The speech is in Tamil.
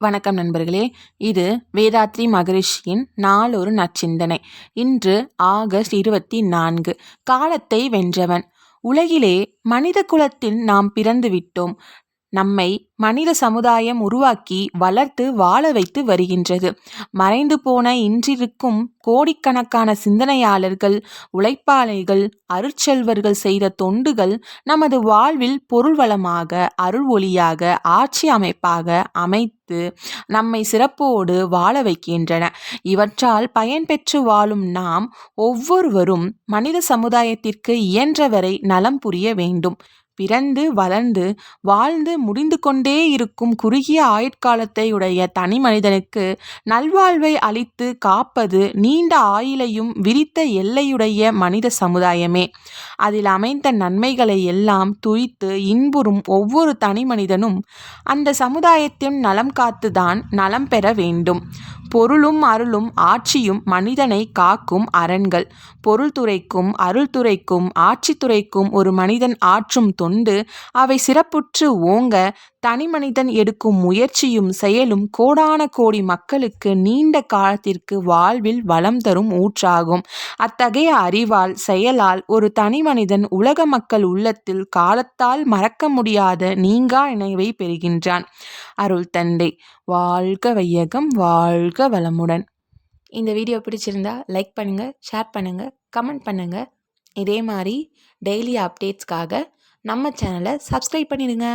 வணக்கம் நண்பர்களே. இது வேதாத்ரி மகரிஷியின் நாளொரு நச்சிந்தனை இன்று ஆகஸ்ட் இருபத்தி நான்கு காலத்தை வென்றவன். உலகிலே மனித குலத்தில் நாம் பிறந்து விட்டோம் நம்மை மனித சமுதாயம் உருவாக்கி வளர்த்து வாழ வைத்து வருகின்றது. மறைந்து போன இன்றிருக்கும் கோடிக்கணக்கான சிந்தனையாளர்கள் உழைப்பாளைகள் அருட்செல்வர்கள் செய்த தொண்டுகள் நமது வாழ்வில் பொருள்வளமாக அருள் ஒளியாக ஆட்சி அமைப்பாக அமைத்து நம்மை சிறப்போடு வாழ வைக்கின்றன. இவற்றால் பயன்பெற்று வாழும் நாம் ஒவ்வொருவரும் மனித சமுதாயத்திற்கு இயன்றவரை நலம் புரிய வேண்டும். பிறந்து வளர்ந்து வாழ்ந்து முடிந்து கொண்டே இருக்கும் குறுகிய ஆயுட்காலத்தை உடைய தனி மனிதனுக்கு நல்வாழ்வை அளித்து காப்பது நீண்ட ஆயிலையும் விரித்த எல்லையுடைய மனித சமுதாயமே. அதில் அமைந்த நன்மைகளை எல்லாம் துய்த்து இன்புறும் ஒவ்வொரு தனி மனிதனும் அந்த சமுதாயத்தின் நலம் காத்துதான் நலம் பெற வேண்டும். பொருளும் அருளும் ஆட்சியும் மனிதனை காக்கும் அரண்கள். பொருள் துறைக்கும் அருள் துறைக்கும் ஆட்சித்துறைக்கும் ஒரு மனிதன் ஆற்றும் தொண்டு அவை சிறப்புற்று ஓங்க தனி மனிதன் எடுக்கும் முயற்சியும் செயலும் கோடான கோடி மக்களுக்கு நீண்ட காலத்திற்கு வாழ்வில் வளம் தரும் ஊற்றாகும். அத்தகைய அறிவால் செயலால் ஒரு தனி மனிதன் உலக மக்கள் உள்ளத்தில் காலத்தால் மறக்க முடியாத நீங்கா இணைவை பெறுகின்றான். அருள் தந்தை வாழ்க வையகம் வாழ்க வளமுடன். இந்த வீடியோ பிடிச்சிருந்தா லைக் பண்ணுங்கள் ஷேர் பண்ணுங்கள் கமெண்ட் பண்ணுங்கள் இதே மாதிரி டெய்லி அப்டேட்ஸ்க்காக நம்ம சேனலை சப்ஸ்கிரைப் பண்ணிடுங்க.